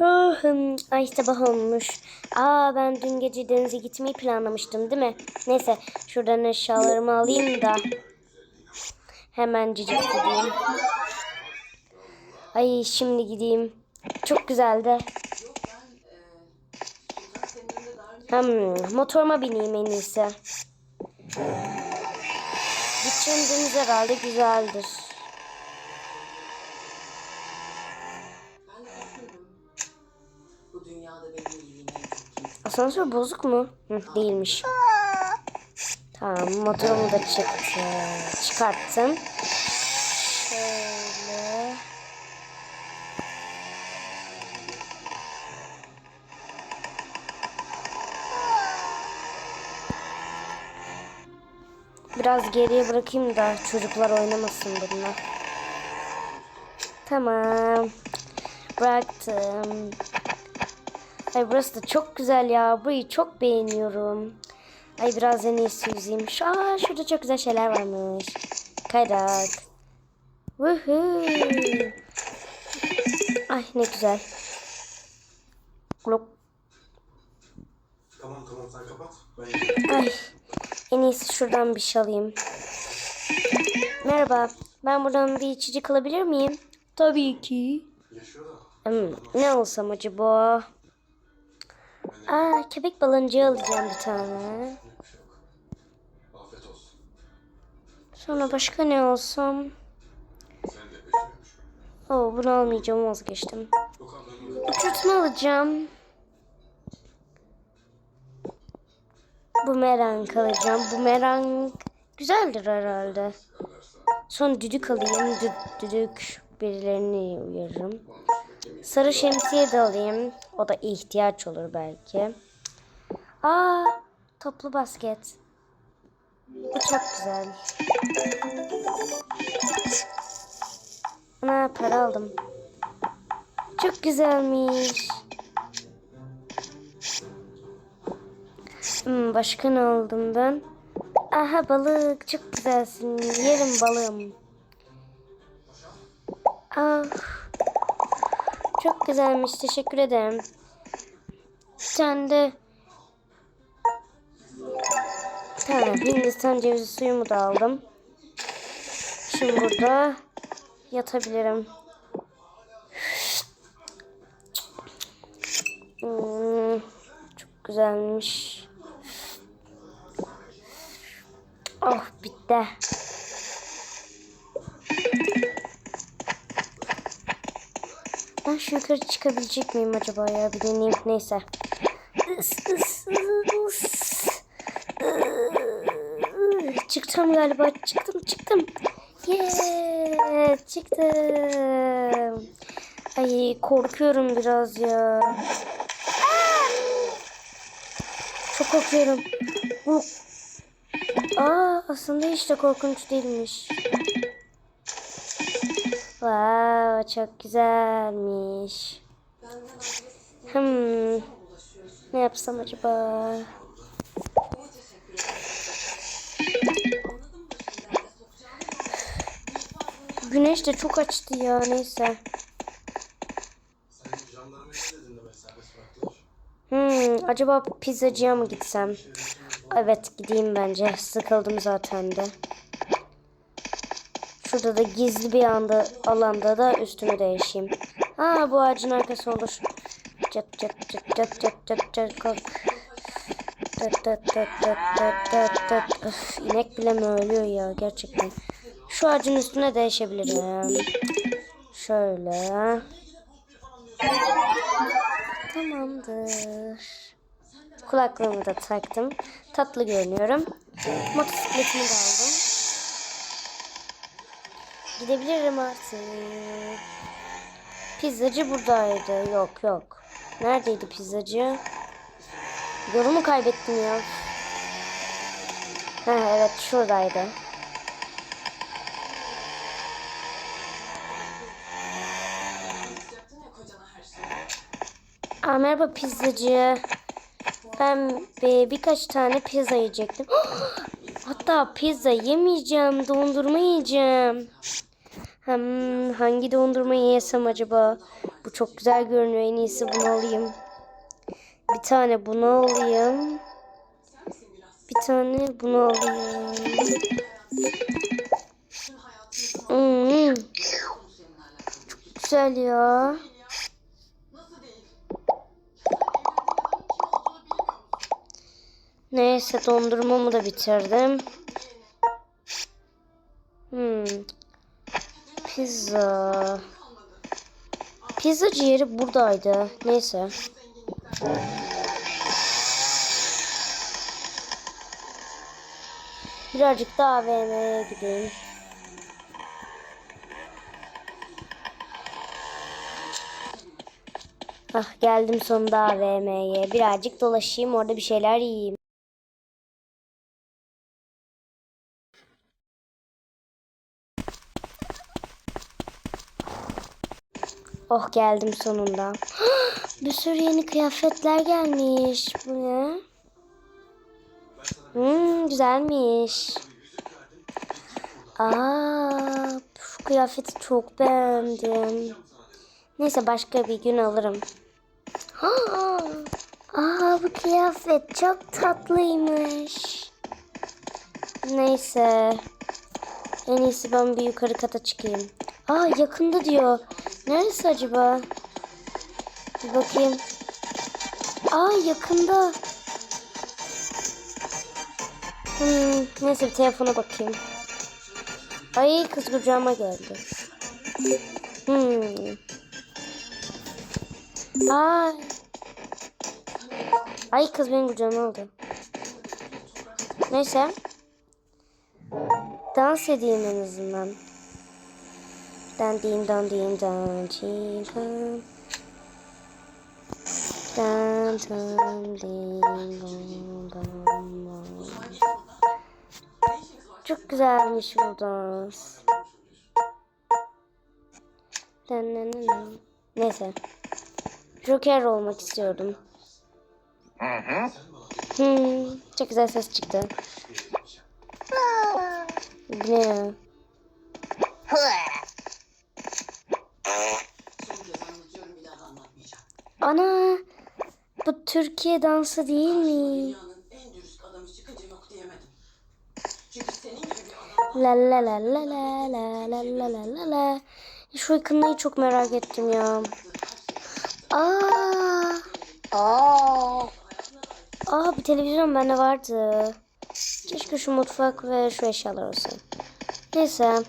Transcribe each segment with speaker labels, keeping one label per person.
Speaker 1: Ah, Ay sabah olmuş. Aa ben dün gece denize gitmeyi planlamıştım değil mi? Neyse şuradan eşyalarımı alayım da. Hemen cicik gideyim. Ay şimdi gideyim. Çok güzeldi. Hmm, motoruma bineyim en iyisi. Gideceğim deniz herhalde güzeldir. Asansör bozuk mu? Hı, değilmiş. Tamam motorumu da çıktı. Çıkarttım. Şöyle. Biraz geriye bırakayım da çocuklar oynamasın bununla. Tamam. Bıraktım. Ay burası da çok güzel ya. Burayı çok beğeniyorum. Ay biraz en iyisi yüzeyim. Şu, aa, şurada çok güzel şeyler varmış. Kayrak. Woohoo. Ay ne güzel. Glok.
Speaker 2: Tamam tamam sen kapat. Ben
Speaker 1: Ay en iyisi şuradan bir şey alayım. Merhaba. Ben buradan bir içecek alabilir miyim? Tabii ki.
Speaker 2: yaşıyor da.
Speaker 1: Hmm, ne alsam acaba? Aa, köpek balıncığı alacağım bir tane. Sonra başka ne
Speaker 2: beşiyormuş.
Speaker 1: Oo, bunu almayacağım vazgeçtim. Uçurtma alacağım. Bumerang alacağım. Bumerang güzeldir herhalde. Son düdük alayım. Dü- düdük birilerini uyarırım. Sarı şemsiye de alayım. O da ihtiyaç olur belki. Aa, toplu basket. Bu çok güzel. Ana para aldım. Çok güzelmiş. Hmm, başka ne aldım ben? Aha balık çok güzelsin. Yerim balığım. Ah. Çok güzelmiş. Teşekkür ederim. Tane de Tamam. Hindistan cevizi suyumu da aldım. Şimdi burada yatabilirim. Hmm, çok güzelmiş. Oh bitti. Yukarı çıkabilecek miyim acaba ya bir deneyeyim neyse. Çıktım galiba çıktım çıktım. Yeah çıktım. Ay korkuyorum biraz ya. Çok korkuyorum. Bu Aa aslında hiç de korkunç değilmiş. Wow çok güzelmiş. Hmm. Ne yapsam acaba? Güneş de çok açtı ya neyse. Hmm, acaba pizzacıya mı gitsem? Evet gideyim bence. Sıkıldım zaten de. Şurada da gizli bir anda alanda da üstümü değişeyim. Ha bu ağacın arkası olur. Çat çat çat çat çat çat çat kalk. Tat tat tat tat tat tat tat. Öf, inek bile mi ölüyor ya gerçekten. Şu ağacın üstüne değişebilirim. Şöyle. Tamamdır. Kulaklığımı da taktım. Tatlı görünüyorum. Motosikletimi de aldım. Gidebilirim artık. Pizzacı buradaydı. Yok yok. Neredeydi pizzacı? Yolumu kaybettim ya. Ha, evet şuradaydı. Aa, merhaba pizzacı. Ben e, birkaç tane pizza yiyecektim. Hatta pizza yemeyeceğim. Dondurma yiyeceğim. Hmm, hangi dondurmayı yesem acaba? Bu çok güzel görünüyor. En iyisi bunu alayım. Bir tane bunu alayım. Bir tane bunu alayım. Hmm, çok güzel ya. Neyse dondurmamı da bitirdim. Pizza. Pizzacı yeri buradaydı. Neyse. Birazcık daha AVM'ye gideyim. Ah geldim sonunda AVM'ye. Birazcık dolaşayım orada bir şeyler yiyeyim. Oh geldim sonunda. bir sürü yeni kıyafetler gelmiş. Bu ne? Hmm, güzelmiş. Aa, şu kıyafeti çok beğendim. Neyse başka bir gün alırım. Aa, bu kıyafet çok tatlıymış. Neyse. En iyisi ben bir yukarı kata çıkayım. Aa yakında diyor. Neresi acaba? Bir bakayım. Aa yakında. Hmm, neyse bir telefona bakayım. Ay kız kucağıma geldi. Hmm. Ay. Ay kız benim kucağıma aldı. Neyse. Dans edeyim en azından. Dan din dan din dan din dan. Dan dan din dan dan dan. Çok güzelmiş bu dans. Dan dan dan dan. Neyse. Joker olmak istiyordum. Hmm, çok güzel ses çıktı. Ne ya?
Speaker 3: Son kez anlatıyorum bir daha da anlatmayacağım.
Speaker 1: Ana bu Türkiye dansı değil mi? La la la la la la la la la la la. Şu yakınlayı çok merak ettim ya. Aa. Aa. Aa bir televizyon bende vardı. Keşke şu mutfak ve şu eşyalar olsa. Neyse.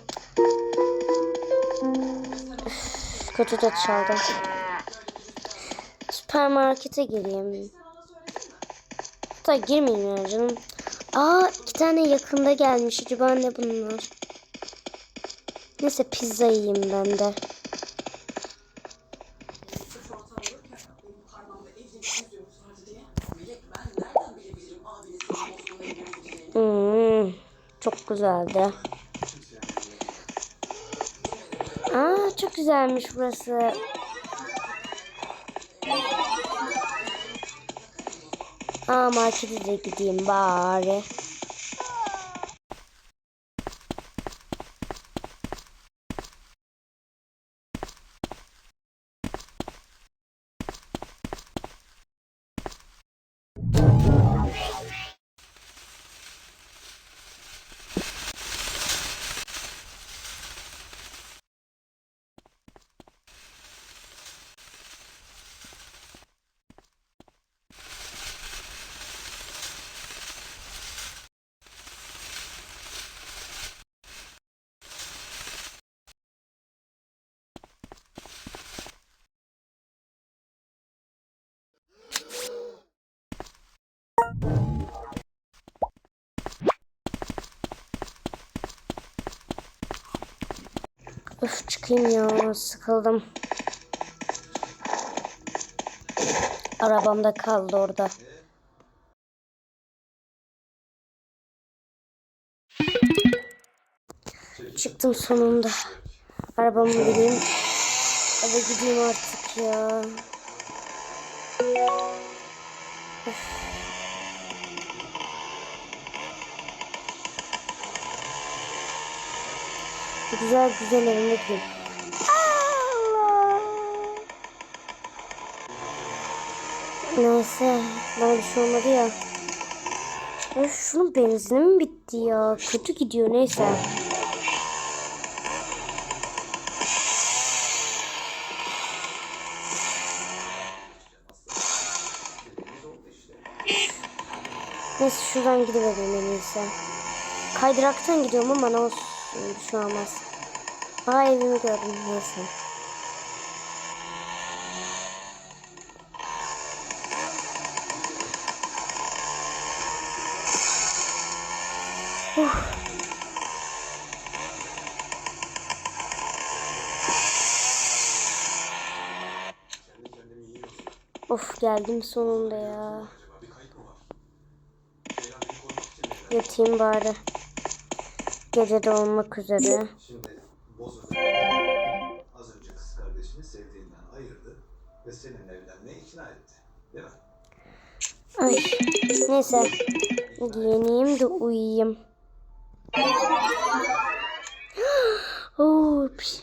Speaker 1: Üf, kötü de çaldı süpermarkete gireyim. Hatta girmeyeyim ya canım. Aa iki tane yakında gelmiş. Acaba ne bunlar? Neyse pizza yiyeyim ben de. Hmm, çok güzeldi. Aa çok güzelmiş burası. Aa markete de gideyim bari. Çıkayım ya sıkıldım. Arabamda kaldı orada. Çıktım sonunda. Arabamı bineyim. Eve gideyim artık ya. Üf. Güzel güzel evime gideyim. Allah! Neyse. Bana bir şey olmadı ya. Ya şunun benzini mi bitti ya? Kötü gidiyor neyse. Neyse şuradan gidivereyim en iyisi. Kaydıraktan gidiyorum ama ne olsun bir şey olmaz. Aa evimi gördüm neyse.
Speaker 2: Yiyorsun.
Speaker 1: Of geldim sonunda ya. Yatayım bari gecede olmak üzere.
Speaker 4: Şimdi boz az önce kız kardeşini sevdiğinden ayırdı ve seninle evlenmeye ikna etti. Değil mi?
Speaker 1: Ay neyse giyineyim de uyuyayım. Oops.